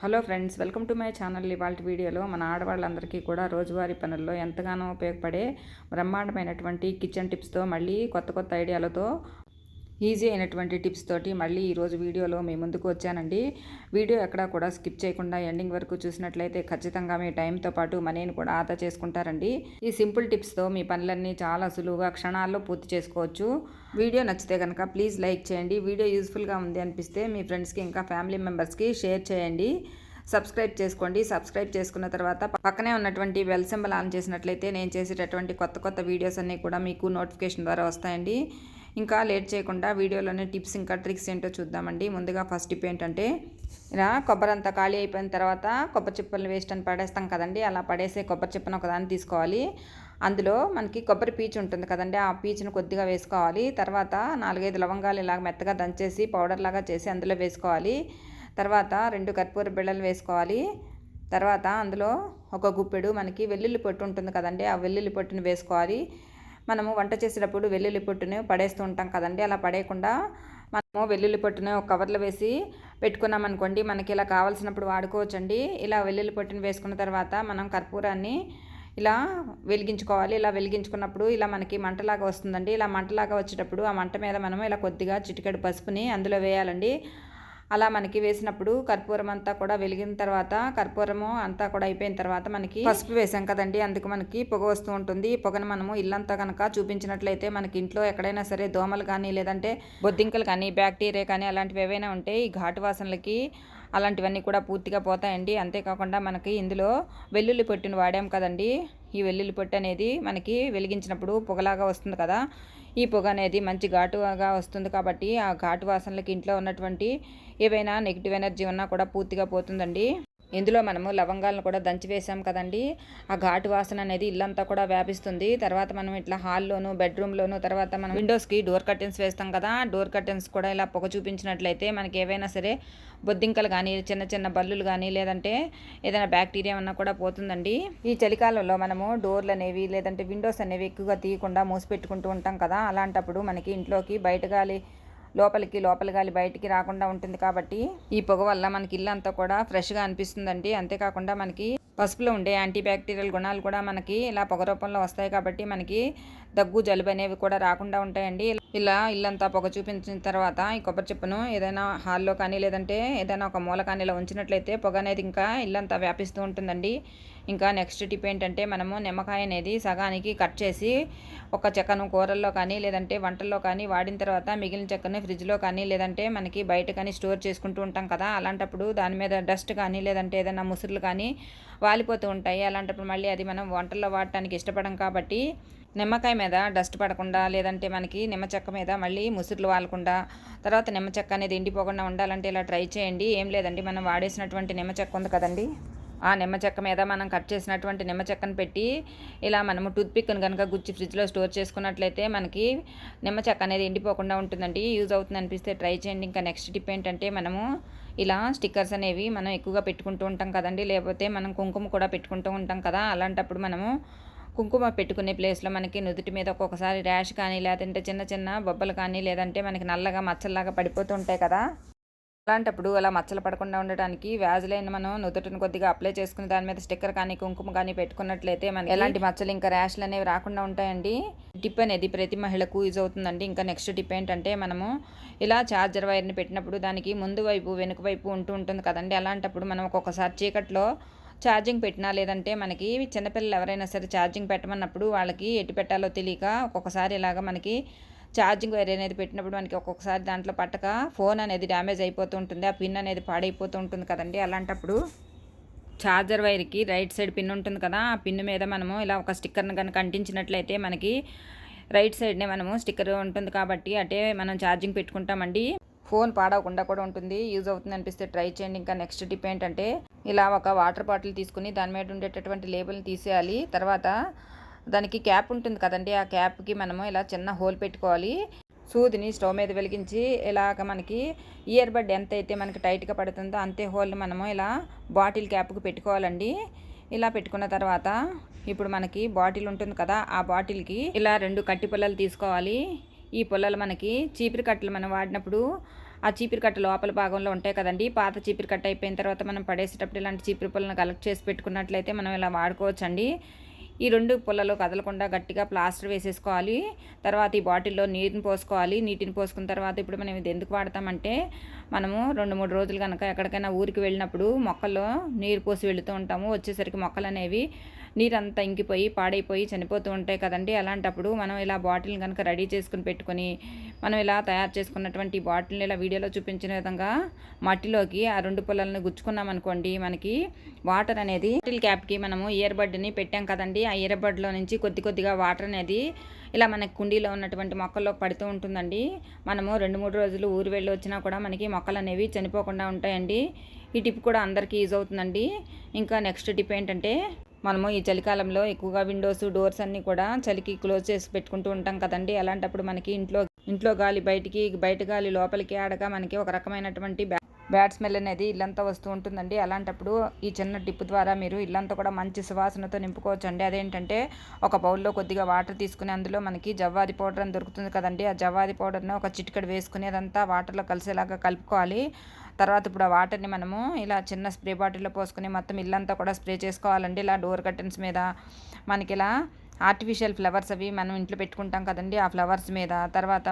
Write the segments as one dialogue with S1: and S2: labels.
S1: Hello friends welcome to my channel ఇవాళ వీడియోలో మన ఆడవాళ్ళందరికీ కూడా రోజువారీ పనుల్లో ఎంతగానో ఉపయోగపడే బ్రహ్మాండమైనటువంటి కిచెన్ టిప్స్తో మళ్ళీ కొత్త కొత్త ఐడియాలతో ఈజీ అయినటువంటి టిప్స్ తోటి మళ్ళీ ఈరోజు వీడియోలో మీ ముందుకు వచ్చానండి. వీడియో ఎక్కడా కూడా స్కిప్ చేయకుండా ఎండింగ్ వరకు చూసినట్లయితే ఖచ్చితంగా మీ టైంతో పాటు మనీని కూడా ఆదా చేసుకుంటారండి. ఈ సింపుల్ టిప్స్తో మీ పనులన్నీ చాలా సులువుగా క్షణాల్లో పూర్తి చేసుకోవచ్చు. వీడియో నచ్చితే కనుక ప్లీజ్ లైక్ చేయండి. వీడియో యూస్ఫుల్గా ఉంది అనిపిస్తే మీ ఫ్రెండ్స్కి ఇంకా ఫ్యామిలీ మెంబర్స్కి షేర్ చేయండి. సబ్స్క్రైబ్ చేసుకోండి. సబ్స్క్రైబ్ చేసుకున్న తర్వాత పక్కనే ఉన్నటువంటి వెల్ సింబల్ ఆన్ చేసినట్లయితే నేను చేసేటటువంటి కొత్త కొత్త వీడియోస్ అన్నీ కూడా మీకు నోటిఫికేషన్ ద్వారా వస్తాయండి. ఇంకా లేట్ చేయకుండా వీడియోలోనే టిప్స్ ఇంకా ట్రిక్స్ ఏంటో చూద్దామండి. ముందుగా ఫస్ట్ టిప్ ఏంటంటే ఇలా కొబ్బరి అంతా ఖాళీ అయిపోయిన తర్వాత కొబ్బరి చిప్పలు వేస్ట్ అని పడేస్తాం కదండి. అలా పడేసే కొబ్బరి చిప్పను ఒకదాన్ని తీసుకోవాలి. అందులో మనకి కొబ్బరి పీచు ఉంటుంది కదండి. ఆ పీచును కొద్దిగా వేసుకోవాలి. తర్వాత నాలుగైదు లవంగాలు ఇలా మెత్తగా దంచేసి పౌడర్ లాగా చేసి అందులో వేసుకోవాలి. తర్వాత రెండు కర్పూర బిళ్ళలు వేసుకోవాలి. తర్వాత అందులో ఒక గుప్పెడు మనకి వెల్లుల్లి పొట్టు ఉంటుంది కదండి. ఆ వెల్లుల్లి పొట్టును వేసుకోవాలి. మనము వంట చేసేటప్పుడు వెల్లుల్లి పొట్టుని పడేస్తూ ఉంటాం కదండి. అలా పడేయకుండా మనము వెల్లుల్లి పొట్టుని ఒక కవర్లో వేసి పెట్టుకున్నాం అనుకోండి మనకి ఇలా కావాల్సినప్పుడు వాడుకోవచ్చండి. ఇలా వెల్లుల్లి పొట్టుని వేసుకున్న తర్వాత మనం కర్పూరాన్ని ఇలా వెలిగించుకోవాలి. ఇలా వెలిగించుకున్నప్పుడు ఇలా మనకి మంటలాగా వస్తుందండి. ఇలా మంటలాగా వచ్చేటప్పుడు ఆ మంట మీద మనము ఇలా కొద్దిగా చిటికెడు పసుపుని అందులో వేయాలండి. అలా మనకి వేసినప్పుడు కర్పూరం అంతా కూడా వెలిగిన తర్వాత కర్పూరము అంతా కూడా అయిపోయిన తర్వాత మనకి పసుపు వేసాం కదండి. అందుకు మనకి పొగ వస్తూ ఉంటుంది. ఈ పొగను మనము ఇల్లంతా కనుక చూపించినట్లయితే మనకి ఇంట్లో ఎక్కడైనా సరే దోమలు కానీ లేదంటే బొద్దింకలు కానీ బ్యాక్టీరియా కానీ అలాంటివి ఏవైనా ఉంటే ఈ ఘాటు వాసనలకి అలాంటివన్నీ కూడా పూర్తిగా పోతాయండి. అంతేకాకుండా మనకి ఇందులో వెల్లుల్లి పొట్టును వాడాం కదండి. ఈ వెల్లుల్లి పొట్టు అనేది మనకి వెలిగించినప్పుడు పొగలాగా వస్తుంది కదా. ఈ పొగ అనేది మంచి ఘాటుగా వస్తుంది కాబట్టి ఆ ఘాటు వాసనలకి ఇంట్లో ఉన్నటువంటి ఏవైనా నెగిటివ్ ఎనర్జీ ఉన్నా కూడా పూర్తిగా పోతుందండి. ఇందులో మనము లవంగాలను కూడా దంచి వేసాం కదండి. ఆ ఘాటు వాసన అనేది ఇల్లంతా కూడా వ్యాపిస్తుంది. తర్వాత మనం ఇట్లా హాల్లోను బెడ్రూమ్లోను తర్వాత మనం విండోస్కి డోర్ కర్టెన్స్ వేస్తాం కదా. డోర్ కర్టెన్స్ కూడా ఇలా పొగ చూపించినట్లయితే మనకి ఏవైనా సరే బొద్దింకలు కానీ చిన్న చిన్న బల్లులు కానీ లేదంటే ఏదైనా బ్యాక్టీరియా ఉన్నా కూడా పోతుందండి. ఈ చలికాలంలో మనము డోర్లు అనేవి లేదంటే విండోస్ అనేవి ఎక్కువగా తీయకుండా మూసి పెట్టుకుంటూ ఉంటాం కదా. అలాంటప్పుడు మనకి ఇంట్లోకి బయట గాలి లోపలికి లోపల గాలి బయటికి రాకుండా ఉంటుంది కాబట్టి ఈ పొగ వల్ల మనకి ఇల్లు అంతా కూడా ఫ్రెష్గా అనిపిస్తుందండి. అంతేకాకుండా మనకి పసుపులో ఉండే యాంటీ బ్యాక్టీరియల్ గుణాలు కూడా మనకి ఇలా పొగ రూపంలో వస్తాయి కాబట్టి మనకి దగ్గు జలుబు అనేవి కూడా రాకుండా ఉంటాయండి. ఇలా ఇల్లంతా పొగ చూపించిన తర్వాత ఈ కొబ్బరి చెప్పును ఏదైనా హాల్లో కానీ లేదంటే ఏదైనా ఒక మూల కానీ ఇలా ఉంచినట్లయితే పొగ అనేది ఇంకా ఇల్లంతా వ్యాపిస్తూ ఉంటుందండి. ఇంకా నెక్స్ట్ టిప్ ఏంటంటే మనము నిమ్మకాయ అనేది సగానికి కట్ చేసి ఒక చెక్కను కూరల్లో కానీ లేదంటే వంటల్లో కానీ వాడిన తర్వాత మిగిలిన చెక్కను ఫ్రిడ్జ్లో కానీ లేదంటే మనకి బయట కానీ స్టోర్ చేసుకుంటూ ఉంటాం కదా అలాంటప్పుడు దాని మీద డస్ట్ కానీ లేదంటే ఏదైనా ముసురులు కానీ వాలిపోతూ ఉంటాయి. అలాంటప్పుడు మళ్ళీ అది మనం వంటల్లో వాడటానికి ఇష్టపడం కాబట్టి నిమ్మకాయ మీద డస్ట్ పడకుండా లేదంటే మనకి నిమ్మ చెక్క మీద మళ్ళీ ముసురులు వాలకుండా తర్వాత నిమ్మ చెక్క అనేది ఎండిపోకుండా ఉండాలంటే ఇలా ట్రై చేయండి. ఏం లేదండి మనం వాడేసినటువంటి నిమ్మ చెక్క ఉంది కదండి. ఆ నిమ్మ చెక్క మీద మనం కట్ చేసినటువంటి నిమ్మ చెక్కను పెట్టి ఇలా మనము టూత్పిక్ని కనుక గుచ్చి ఫ్రిడ్జ్లో స్టోర్ చేసుకున్నట్లయితే మనకి నిమ్మ చెక్క అనేది ఎండిపోకుండా ఉంటుందండి. యూజ్ అవుతుంది అనిపిస్తే ట్రై చేయండి. ఇంకా నెక్స్ట్ టిప్ ఏంటంటే మనము ఇలా స్టిక్కర్స్ అనేవి మనం ఎక్కువగా పెట్టుకుంటూ ఉంటాం కదండి. లేకపోతే మనం కుంకుమ కూడా పెట్టుకుంటూ ఉంటాం కదా. అలాంటప్పుడు మనము కుంకుమ పెట్టుకునే ప్లేస్లో మనకి నుదుటి మీద ఒక్కొక్కసారి ర్యాష్ కానీ లేదంటే చిన్న చిన్న బొబ్బలు కానీ లేదంటే మనకి నల్లగా మచ్చల్లాగా పడిపోతూ ఉంటాయి కదా. అలాంటప్పుడు అలా మచ్చలు పడకుండా ఉండటానికి వ్యాజ్లైన్ మనం నుదుటిని కొద్దిగా అప్లై చేసుకుని దాని మీద స్టిక్కర్ కానీ కుంకుమ కానీ పెట్టుకున్నట్లయితే మనకి ఎలాంటి మచ్చలు ఇంకా ర్యాష్లు అనేవి రాకుండా ఉంటాయండి. టిప్ అనేది ప్రతి మహిళకు యూజ్ అవుతుందండి. ఇంకా నెక్స్ట్ టిప్ ఏంటంటే మనము ఇలా ఛార్జర్ వైర్ని పెట్టినప్పుడు దానికి ముందు వైపు వెనుక వైపు ఉంటూ ఉంటుంది కదండి. అలాంటప్పుడు మనం ఒక్కొక్కసారి చీకట్లో ఛార్జింగ్ పెట్టినా లేదంటే మనకి చిన్నపిల్లలు ఎవరైనా సరే ఛార్జింగ్ పెట్టమన్నప్పుడు వాళ్ళకి ఎటు పెట్టాలో తెలియక ఒక్కొక్కసారి ఇలాగ మనకి ఛార్జింగ్ వైర్ అనేది పెట్టినప్పుడు మనకి ఒక్కొక్కసారి దాంట్లో పట్టక ఫోన్ అనేది డ్యామేజ్ అయిపోతూ ఉంటుంది ఆ పిన్ అనేది పాడైపోతూ ఉంటుంది కదండి. అలాంటప్పుడు ఛార్జర్ వైర్కి రైట్ సైడ్ పిన్ ఉంటుంది కదా ఆ పిన్ మీద మనము ఇలా ఒక స్టిక్కర్ని కనుక అంటించినట్లయితే మనకి రైట్ సైడ్నే మనము స్టిక్కర్ ఉంటుంది కాబట్టి అటే మనం ఛార్జింగ్ పెట్టుకుంటామండి. ఫోన్ పాడవకుండా కూడా ఉంటుంది యూజ్ అవుతుంది అనిపిస్తే ట్రై చేయండి. ఇంకా నెక్స్ట్ టిప్ ఏంటంటే ఇలా ఒక వాటర్ బాటిల్ తీసుకుని దాని మీద ఉండేటటువంటి లేబుల్ని తీసేయాలి. తర్వాత దానికి క్యాప్ ఉంటుంది కదండి ఆ క్యాప్కి మనము ఇలా చిన్న హోల్ పెట్టుకోవాలి. సూదిని స్టవ్ మీద వెలిగించి ఇలాగ మనకి ఇయర్ బడ్ ఎంత అయితే మనకి టైట్గా పడుతుందో అంతే హోల్ మనము ఇలా బాటిల్ క్యాప్కి పెట్టుకోవాలండి. ఇలా పెట్టుకున్న తర్వాత ఇప్పుడు మనకి బాటిల్ ఉంటుంది కదా ఆ బాటిల్కి ఇలా రెండు కట్టి పుల్లలు తీసుకోవాలి. ఈ పుల్లలు మనకి చీపిరి కట్టలు మనం వాడినప్పుడు ఆ చీపిరి కట్ట లోపల భాగంలో ఉంటాయి కదండి. పాత చీపిరి కట్ట అయిపోయిన తర్వాత మనం పడేసేటప్పుడు ఇలాంటి చీపిరి పుల్లను కలెక్ట్ చేసి పెట్టుకున్నట్లయితే మనం ఇలా వాడుకోవచ్చండి. ఈ రెండు పుల్లలో కదలకుండా గట్టిగా ప్లాస్టర్ వేసేసుకోవాలి. తర్వాత ఈ బాటిల్లో నీటిని పోసుకోవాలి. నీటిని పోసుకున్న తర్వాత ఇప్పుడు మనం ఇది ఎందుకు వాడతామంటే మనము రెండు మూడు రోజులు కనుక ఎక్కడికైనా ఊరికి వెళ్ళినప్పుడు మొక్కల్లో నీరు పోసి వెళుతూ ఉంటాము. వచ్చేసరికి మొక్కలు అనేవి నీరంతా ఇంకిపోయి పాడైపోయి చనిపోతూ ఉంటాయి కదండి అలాంటప్పుడు మనం ఇలా బాటిల్ కనుక రెడీ చేసుకుని పెట్టుకొని మనం ఇలా తయారు చేసుకున్నటువంటి బాటిల్ని ఇలా వీడియోలో చూపించిన విధంగా మట్టిలోకి ఆ రెండు పొలాలను గుచ్చుకున్నాం అనుకోండి మనకి వాటర్ అనేది బాటిల్ క్యాప్కి మనము ఇయర్ బడ్ని పెట్టాం కదండి ఆ ఇయర్ బడ్లో నుంచి కొద్ది కొద్దిగా వాటర్ అనేది ఇలా మనకి కుండీలో ఉన్నటువంటి మొక్కల్లో పడుతూ ఉంటుందండి. మనము రెండు మూడు రోజులు ఊరు వెళ్ళి వచ్చినా కూడా మనకి మొక్కలు అనేవి చనిపోకుండా ఉంటాయండి. ఈ టిప్ కూడా అందరికీ యూజ్ అవుతుందండి. ఇంకా నెక్స్ట్ టిప్ ఏంటంటే మనము ఈ చలికాలంలో ఎక్కువగా విండోస్ డోర్స్ అన్నీ కూడా చలికి క్లోజ్ చేసి పెట్టుకుంటూ ఉంటాం కదండి. అలాంటప్పుడు మనకి ఇంట్లో ఇంట్లో గాలి బయటికి బయట గాలి లోపలికి ఆడగా మనకి ఒక రకమైనటువంటి బ్యాడ్ స్మెల్ అనేది ఇల్లంతా వస్తూ ఉంటుందండి. అలాంటప్పుడు ఈ చిన్న టిప్ ద్వారా మీరు ఇల్లంతా కూడా మంచి సువాసనతో నింపుకోవచ్చు అండి అదేంటంటే ఒక బౌల్లో కొద్దిగా వాటర్ తీసుకుని అందులో మనకి జవ్వాది పౌడర్ అని దొరుకుతుంది కదండి. ఆ జవ్వాది పౌడర్ని ఒక చిటికడు వేసుకుని అదంతా వాటర్లో కలిసేలాగా కలుపుకోవాలి. తర్వాత ఇప్పుడు ఆ వాటర్ని మనము ఇలా చిన్న స్ప్రే బాటిల్లో పోసుకుని మొత్తం ఇల్లంతా కూడా స్ప్రే చేసుకోవాలండి. ఇలా డోర్ కర్టన్స్ మీద మనకి ఇలా ఆర్టిఫిషియల్ ఫ్లవర్స్ అవి మనం ఇంట్లో పెట్టుకుంటాం కదండి. ఆ ఫ్లవర్స్ మీద తర్వాత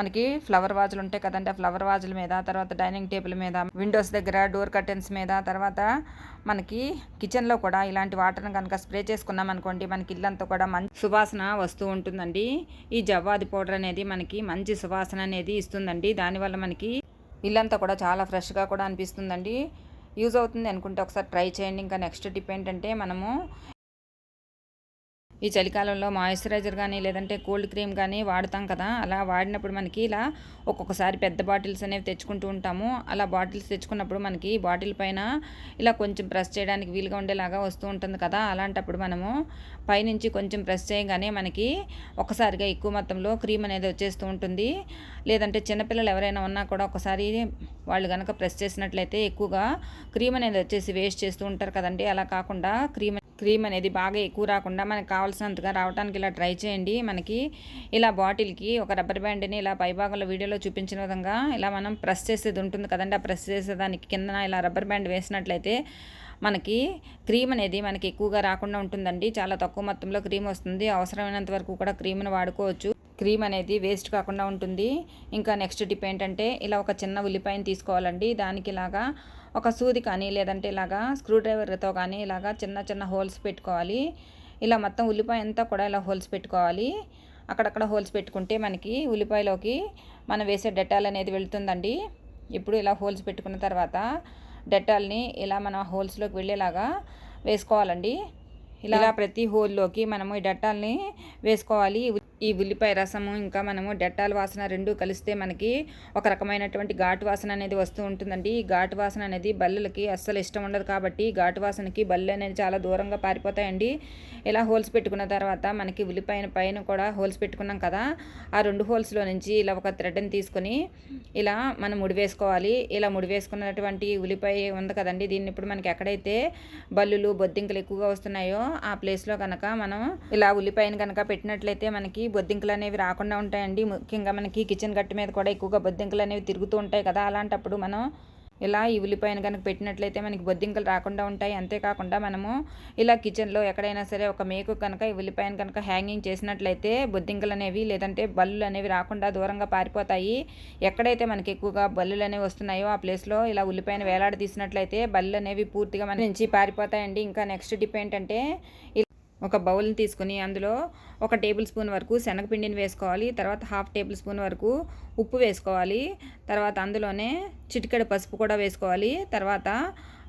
S1: మనకి ఫ్లవర్ వాజులు ఉంటాయి కదండి ఆ ఫ్లవర్ వాజుల మీద తర్వాత డైనింగ్ టేబుల్ మీద విండోస్ దగ్గర డోర్ కర్టెన్స్ మీద తర్వాత మనకి కిచెన్లో కూడా ఇలాంటి వాటర్ని కనుక స్ప్రే చేసుకున్నాం అనుకోండి మనకి ఇల్లంతా కూడా మంచి సువాసన వస్తూ ఉంటుందండి. ఈ జవ్వాది పౌడర్ అనేది మనకి మంచి సువాసన అనేది ఇస్తుందండి. దానివల్ల మనకి ఇల్లంతా కూడా చాలా ఫ్రెష్గా కూడా అనిపిస్తుందండి. యూజ్ అవుతుంది అనుకుంటే ఒకసారి ట్రై చేయండి. ఇంకా నెక్స్ట్ టిప్ ఏంటంటే మనము ఈ చలికాలంలో మాయిశ్చరైజర్ కానీ లేదంటే కోల్డ్ క్రీమ్ కానీ వాడతాం కదా. అలా వాడినప్పుడు మనకి ఇలా ఒక్కొక్కసారి పెద్ద బాటిల్స్ అనేవి తెచ్చుకుంటూ ఉంటాము. అలా బాటిల్స్ తెచ్చుకున్నప్పుడు మనకి బాటిల్ పైన ఇలా కొంచెం ప్రెస్ చేయడానికి వీలుగా ఉండేలాగా వస్తూ ఉంటుంది కదా. అలాంటప్పుడు మనము పైనుంచి కొంచెం ప్రెస్ చేయగానే మనకి ఒకసారిగా ఎక్కువ మొత్తంలో క్రీమ్ అనేది వచ్చేస్తూ ఉంటుంది. లేదంటే చిన్నపిల్లలు ఎవరైనా ఉన్నా కూడా ఒకసారి వాళ్ళు కనుక ప్రెస్ చేసినట్లయితే ఎక్కువగా క్రీమ్ అనేది వచ్చేసి వేస్ట్ చేస్తూ ఉంటారు కదండి. అలా కాకుండా క్రీమ్ క్రీమ్ అనేది బాగా ఎక్కువ రాకుండా మనకు కావాల్సినంతగా రావడానికి ఇలా ట్రై చేయండి. మనకి ఇలా బాటిల్కి ఒక రబ్బర్ బ్యాండ్ని ఇలా పైభాగంలో వీడియోలో చూపించిన విధంగా ఇలా మనం ప్రెస్ చేసేది ఉంటుంది కదండి. ఆ ప్రెస్ చేసేదానికి కింద ఇలా రబ్బర్ బ్యాండ్ వేసినట్లయితే మనకి క్రీమ్ అనేది మనకి ఎక్కువగా రాకుండా ఉంటుందండి. చాలా తక్కువ మొత్తంలో క్రీమ్ వస్తుంది. అవసరమైనంత వరకు కూడా క్రీమ్ని వాడుకోవచ్చు. క్రీమ్ అనేది వేస్ట్ కాకుండా ఉంటుంది. ఇంకా నెక్స్ట్ టిప్ ఏంటంటే ఇలా ఒక చిన్న ఉల్లిపాయని తీసుకోవాలండి. దానికి ఇలాగా ఒక సూది కానీ లేదంటే ఇలాగా స్క్రూ డ్రైవర్తో కానీ ఇలాగా చిన్న చిన్న హోల్స్ పెట్టుకోవాలి. ఇలా మొత్తం ఉల్లిపాయ అంతా కూడా ఇలా హోల్స్ పెట్టుకోవాలి. అక్కడక్కడ హోల్స్ పెట్టుకుంటే మనకి ఉల్లిపాయలోకి మనం వేసే డెటాల్ అనేది వెళుతుందండి. ఇప్పుడు ఇలా హోల్స్ పెట్టుకున్న తర్వాత డెటాల్ని ఇలా మనం హోల్స్లోకి వెళ్ళేలాగా వేసుకోవాలండి. ఇలా ప్రతి హోల్లోకి మనము ఈ డెటాల్ని వేసుకోవాలి. ఈ ఉల్లిపాయ రసము ఇంకా మనము డెట్టాల వాసన రెండు కలిస్తే మనకి ఒక రకమైనటువంటి ఘాటు వాసన అనేది వస్తూ ఉంటుందండి. ఈ ఘాటు వాసన అనేది బల్లలకి అస్సలు ఇష్టం ఉండదు కాబట్టి ఘాటు వాసనకి బల్లు అనేది చాలా దూరంగా పారిపోతాయండి. ఇలా హోల్స్ పెట్టుకున్న తర్వాత మనకి ఉల్లిపాయన పైన కూడా హోల్స్ పెట్టుకున్నాం కదా ఆ రెండు హోల్స్లో నుంచి ఇలా ఒక థ్రెడ్ని తీసుకొని ఇలా మనం ముడివేసుకోవాలి ఇలా ముడివేసుకున్నటువంటి ఉల్లిపాయ ఉంది కదండి దీన్ని ఇప్పుడు మనకి ఎక్కడైతే బల్లులు బొద్దింకలు ఎక్కువగా వస్తున్నాయో ఆ ప్లేస్లో కనుక మనం ఇలా ఉల్లిపాయను కనుక పెట్టినట్లయితే మనకి బొద్దింకలు అనేవి రాకుండా ఉంటాయండి. ముఖ్యంగా మనకి కిచెన్ గట్టి మీద కూడా ఎక్కువగా బొద్దింకలు అనేవి తిరుగుతూ ఉంటాయి కదా. అలాంటప్పుడు మనం ఇలా ఈ ఉల్లిపాయను కనుక పెట్టినట్లయితే మనకి బొద్దింకలు రాకుండా ఉంటాయి. అంతేకాకుండా మనము ఇలా కిచెన్లో ఎక్కడైనా సరే ఒక మేకు కనుక ఈ ఉల్లిపాయను కనుక హ్యాంగింగ్ చేసినట్లయితే బొద్దింకలు అనేవి లేదంటే బల్లులు అనేవి రాకుండా దూరంగా పారిపోతాయి. ఎక్కడైతే మనకి ఎక్కువగా బల్లులు అనేవి వస్తున్నాయో ఆ ప్లేస్లో ఇలా ఉల్లిపాయను వేలాడ తీసినట్లయితే బల్లులు అనేవి పూర్తిగా మన నుంచి పారిపోతాయండి. ఇంకా నెక్స్ట్ టిప్ ఏంటంటే ఒక బౌల్ని తీసుకుని అందులో ఒక టేబుల్ స్పూన్ వరకు శనగపిండిని వేసుకోవాలి. తర్వాత హాఫ్ టేబుల్ స్పూన్ వరకు ఉప్పు వేసుకోవాలి. తర్వాత అందులోనే చిటికెడు పసుపు కూడా వేసుకోవాలి. తర్వాత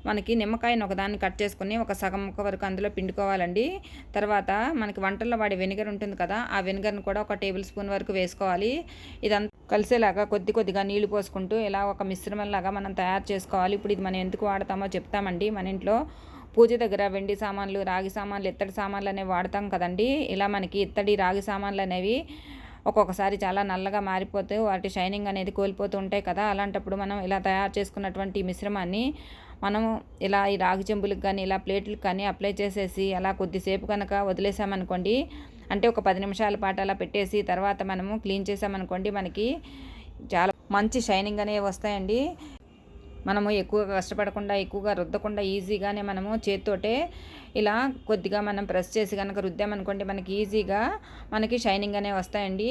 S1: మనకి నిమ్మకాయను ఒకదాన్ని కట్ చేసుకుని ఒక సగం ముక్క వరకు అందులో పిండుకోవాలండి. తర్వాత మనకి వంటల్లో వాడే వెనిగర్ ఉంటుంది కదా ఆ వెనిగర్ని కూడా ఒక టేబుల్ స్పూన్ వరకు వేసుకోవాలి. ఇదంతా కలిసేలాగా కొద్ది కొద్దిగా నీళ్ళు పోసుకుంటూ ఇలా ఒక మిశ్రమంలాగా మనం తయారు చేసుకోవాలి. ఇప్పుడు ఇది మనం ఎందుకు వాడతామో చెప్తామండి. మన ఇంట్లో పూజ దగ్గర వెండి సామాన్లు రాగి సామాన్లు ఇత్తడి సామాన్లు అనేవి వాడతాం కదండి. ఇలా మనకి ఇత్తడి రాగి సామాన్లు అనేవి ఒక్కొక్కసారి చాలా నల్లగా మారిపోతూ వాటి షైనింగ్ అనేది కోల్పోతూ ఉంటాయి కదా. అలాంటప్పుడు మనం ఇలా తయారు చేసుకున్నటువంటి మిశ్రమాన్ని మనం ఇలా ఈ రాగి చెంబులకు కానీ ఇలా ప్లేట్లకు కానీ అప్లై చేసేసి అలా కొద్దిసేపు కనుక వదిలేసామనుకోండి అంటే ఒక పది నిమిషాల పాటు అలా పెట్టేసి తర్వాత మనము క్లీన్ చేసామనుకోండి మనకి చాలా మంచి షైనింగ్ అనేవి వస్తాయండి. మనము ఎక్కువగా కష్టపడకుండా ఎక్కువగా రుద్దకుండా ఈజీగానే మనము చేత్తోటే ఇలా కొద్దిగా మనం ప్రెస్ చేసి కనుక రుద్దామనుకోండి మనకి ఈజీగా మనకి షైనింగ్ అనే వస్తాయండి.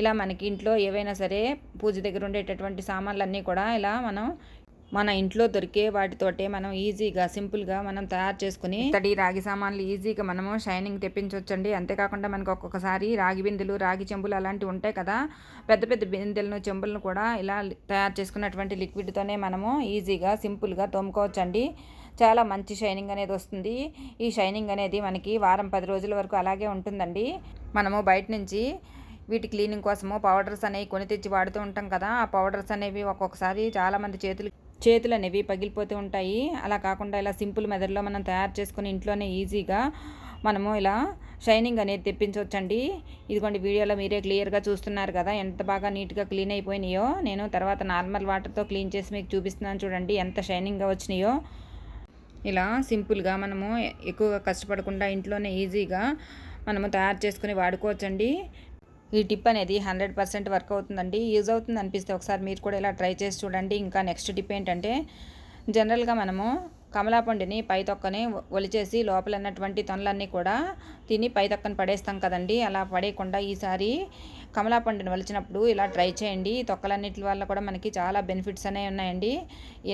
S1: ఇలా మనకి ఇంట్లో ఏవైనా సరే పూజ దగ్గర ఉండేటటువంటి సామాన్లన్నీ కూడా ఇలా మనం మన ఇంట్లో దొరికే వాటితోటే మనం ఈజీగా సింపుల్గా మనం తయారు చేసుకుని తడి రాగి సామాన్లు ఈజీగా మనము షైనింగ్ తెప్పించవచ్చండి అంతేకాకుండా మనకు ఒక్కొక్కసారి రాగి బిందెలు రాగి చెంబులు అలాంటివి ఉంటాయి కదా. పెద్ద పెద్ద బిందెలను చెంబులను కూడా ఇలా తయారు చేసుకున్నటువంటి లిక్విడ్తోనే మనము ఈజీగా సింపుల్గా తోముకోవచ్చండి. చాలా మంచి షైనింగ్ అనేది వస్తుంది. ఈ షైనింగ్ అనేది మనకి వారం పది రోజుల వరకు అలాగే ఉంటుందండి. మనము బయట నుంచి వీటి క్లీనింగ్ కోసము పౌడర్స్ అనేవి కొని తెచ్చి వాడుతూ ఉంటాం కదా. ఆ పౌడర్స్ అనేవి ఒక్కొక్కసారి చాలామంది చేతులు చేతులు అనేవి పగిలిపోతూ ఉంటాయి. అలా కాకుండా ఇలా సింపుల్ మెథడ్లో మనం తయారు చేసుకుని ఇంట్లోనే ఈజీగా మనము ఇలా షైనింగ్ అనేది తెప్పించవచ్చండి ఇదిగోండి వీడియోలో మీరే క్లియర్గా చూస్తున్నారు కదా ఎంత బాగా నీట్గా క్లీన్ అయిపోయినాయో. నేను తర్వాత నార్మల్ వాటర్తో క్లీన్ చేసి మీకు చూపిస్తున్నాను చూడండి ఎంత షైనింగ్గా వచ్చినాయో. ఇలా సింపుల్గా మనము ఎక్కువగా కష్టపడకుండా ఇంట్లోనే ఈజీగా మనము తయారు చేసుకుని వాడుకోవచ్చండి. ఈ టిప్ అనేది హండ్రెడ్ పర్సెంట్ వర్క్ అవుతుందండి. యూజ్ అవుతుంది అనిపిస్తే ఒకసారి మీరు కూడా ఇలా ట్రై చేసి చూడండి. ఇంకా నెక్స్ట్ టిప్ ఏంటంటే జనరల్గా మనము కమలాపండుని పై తొక్కని ఒలిచేసి లోపల ఉన్నటువంటి తొనలన్నీ కూడా తిని పై తొక్కని పడేస్తాం కదండి. అలా పడేయకుండా ఈసారి కమలాపండుని వలిచినప్పుడు ఇలా ట్రై చేయండి. తొక్కలన్నిటి వల్ల కూడా మనకి చాలా బెనిఫిట్స్ అనేవి ఉన్నాయండి.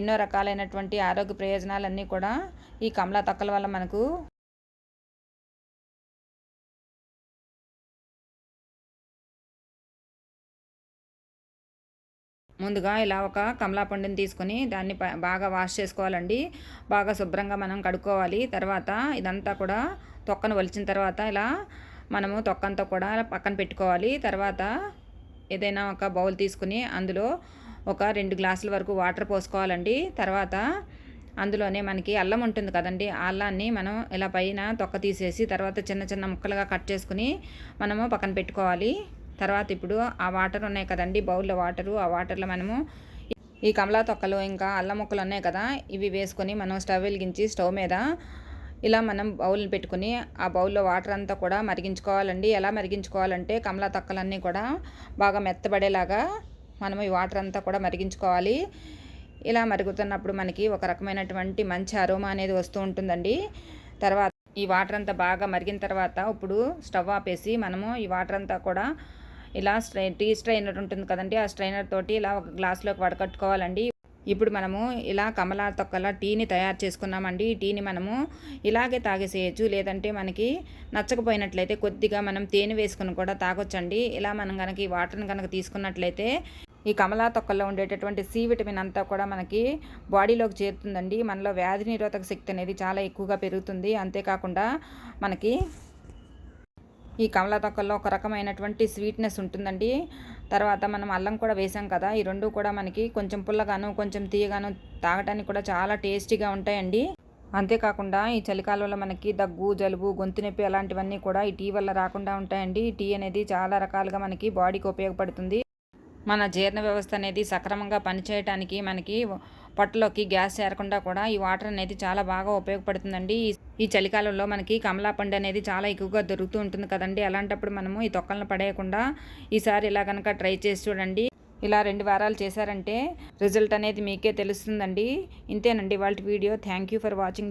S1: ఎన్నో రకాలైనటువంటి ఆరోగ్య ప్రయోజనాలన్నీ కూడా ఈ కమలా తొక్కల వల్ల మనకు ముందుగా ఇలా ఒక కమలా పండుని తీసుకొని దాన్ని బాగా వాష్ చేసుకోవాలండి. బాగా శుభ్రంగా మనం కడుక్కోవాలి. తర్వాత ఇదంతా కూడా తొక్కను వలిచిన తర్వాత ఇలా మనము తొక్కంతా కూడా పక్కన పెట్టుకోవాలి. తర్వాత ఏదైనా ఒక బౌల్ తీసుకుని అందులో ఒక రెండు గ్లాసుల వరకు వాటర్ పోసుకోవాలండి. తర్వాత అందులోనే మనకి అల్లం ఉంటుంది కదండి. ఆ అల్లాన్ని మనం ఇలా పైన తొక్క తీసేసి తర్వాత చిన్న చిన్న ముక్కలుగా కట్ చేసుకుని మనము పక్కన పెట్టుకోవాలి. తర్వాత ఇప్పుడు ఆ వాటర్ ఉన్నాయి కదండి బౌల్లో వాటరు ఆ వాటర్లో మనము ఈ కమలా తొక్కలు ఇంకా అల్లం ముక్కలు ఉన్నాయి కదా ఇవి వేసుకొని మనం స్టవ్ వెలిగించి స్టవ్ మీద ఇలా మనం బౌల్ని పెట్టుకుని ఆ బౌల్లో వాటర్ అంతా కూడా మరిగించుకోవాలండి. ఎలా మరిగించుకోవాలంటే కమలా తొక్కలన్నీ కూడా బాగా మెత్తబడేలాగా మనం ఈ వాటర్ అంతా కూడా మరిగించుకోవాలి. ఇలా మరుగుతున్నప్పుడు మనకి ఒక రకమైనటువంటి మంచి అరోమా అనేది వస్తూ ఉంటుందండి. తర్వాత ఈ వాటర్ అంతా బాగా మరిగిన తర్వాత ఇప్పుడు స్టవ్ ఆపేసి మనము ఈ వాటర్ అంతా కూడా ఇలా స్ట్రై టీ స్ట్రైనర్ ఉంటుంది కదండి ఆ స్ట్రైనర్ తోటి ఇలా ఒక గ్లాస్లోకి వడకట్టుకోవాలండి. ఇప్పుడు మనము ఇలా కమలా తొక్కల టీని తయారు చేసుకున్నామండి. ఈ టీని మనము ఇలాగే తాగేసేయచ్చు. లేదంటే మనకి నచ్చకపోయినట్లయితే కొద్దిగా మనం తేనె వేసుకుని కూడా తాగొచ్చండి. ఇలా మనం కనుక ఈ వాటర్ని కనుక తీసుకున్నట్లయితే ఈ కమలా తొక్కల్లో ఉండేటటువంటి సి విటమిన్ అంతా కూడా మనకి బాడీలోకి చేరుతుందండి. మనలో వ్యాధి నిరోధక శక్తి అనేది చాలా ఎక్కువగా పెరుగుతుంది. అంతేకాకుండా మనకి ఈ కమలాతొక్కల్లో ఒక రకమైనటువంటి స్వీట్నెస్ ఉంటుందండి. తర్వాత మనం అల్లం కూడా వేసాం కదా ఈ రెండు కూడా మనకి కొంచెం పుల్లగాను కొంచెం తీయగాను తాగటానికి కూడా చాలా టేస్టీగా ఉంటాయండి. అంతేకాకుండా ఈ చలికాలంలో మనకి దగ్గు జలుబు గొంతు నొప్పి అలాంటివన్నీ కూడా ఈ టీ వల్ల రాకుండా ఉంటాయండి. ఈ టీ అనేది చాలా రకాలుగా మనకి బాడీకి ఉపయోగపడుతుంది. మన జీర్ణ వ్యవస్థ అనేది సక్రమంగా పనిచేయటానికి మనకి పొట్టలోకి గ్యాస్ చేరకుండా కూడా ఈ వాటర్ అనేది చాలా బాగా ఉపయోగపడుతుందండి. ఈ చలికాలంలో మనకి కమలా పండు అనేది చాలా ఎక్కువగా దొరుకుతూ ఉంటుంది కదండి. అలాంటప్పుడు మనము ఈ తొక్కలను పడేయకుండా ఈసారి ఇలా కనుక ట్రై చేసి చూడండి. ఇలా రెండు వారాలు చేశారంటే రిజల్ట్ అనేది మీకే తెలుస్తుందండి. ఇంతేనండి వాళ్ళ video. Thank you for watching.